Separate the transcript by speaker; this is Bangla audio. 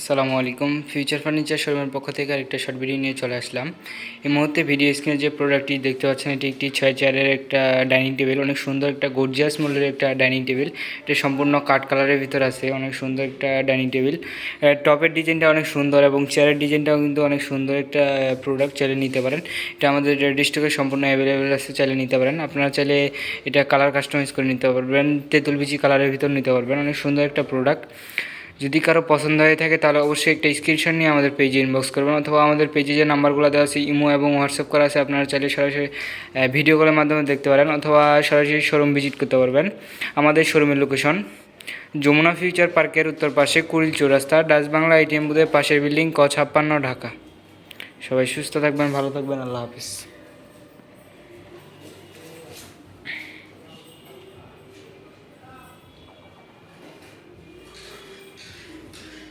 Speaker 1: আসসালামু আলাইকুম। ফিউচার ফার্নিচার শোরুমের পক্ষ থেকে আরেকটা শর্ট ভিডিও নিয়ে চলে আসলাম। এই মুহূর্তে ভিডিও স্ক্রিনে যে প্রোডাক্টটি দেখতে পাচ্ছেন, এটি একটি ছয় চেয়ারের একটা ডাইনিং টেবিল অনেক সুন্দর একটা গর্জিয়াস মূল্যের একটা ডাইনিং টেবিল এটা সম্পূর্ণ কাঠ কালারের ভিতর আছে, অনেক সুন্দর একটা ডাইনিং টেবিল টপের ডিজাইনটা অনেক সুন্দর এবং চেয়ারের ডিজাইনটাও কিন্তু অনেক সুন্দর একটা প্রোডাক্ট চাইলে নিতে পারেন। এটা আমাদের ডিস্ট্রিক্টে সম্পূর্ণ অ্যাভেলেবেল আছে, চাইলে নিতে পারেন। আপনারা চাইলে এটা কালার কাস্টমাইজ করে নিতে পারবেন, তেঁতুল বিচি কালারের ভিতর নিতে পারবেন। অনেক সুন্দর একটা প্রোডাক্ট যদি কারও পছন্দ হয়ে থাকে, তাহলে অবশ্যই একটা স্ক্রিনশট নিয়ে আমাদের পেজে ইনবক্স করবেন অথবা আমাদের পেজে যে নাম্বারগুলো দেওয়া আছে, ইমো এবং হোয়াটসঅ্যাপ করা আছে, আপনারা চাইলে সরাসরি ভিডিও কলের মাধ্যমে দেখতে পারেন অথবা সরাসরি শোরুম ভিজিট করতে পারবেন। আমাদের শোরুমের লোকেশন যমুনা ফিউচার পার্কের উত্তর পাশে কুড়িল চৌরাস্তা, ডাচ বাংলা এটিএম বুথের পাশের বিল্ডিং ক ছাপ্পান্ন, ঢাকা। সবাই সুস্থ থাকবেন, ভালো থাকবেন, আল্লাহ হাফিজ।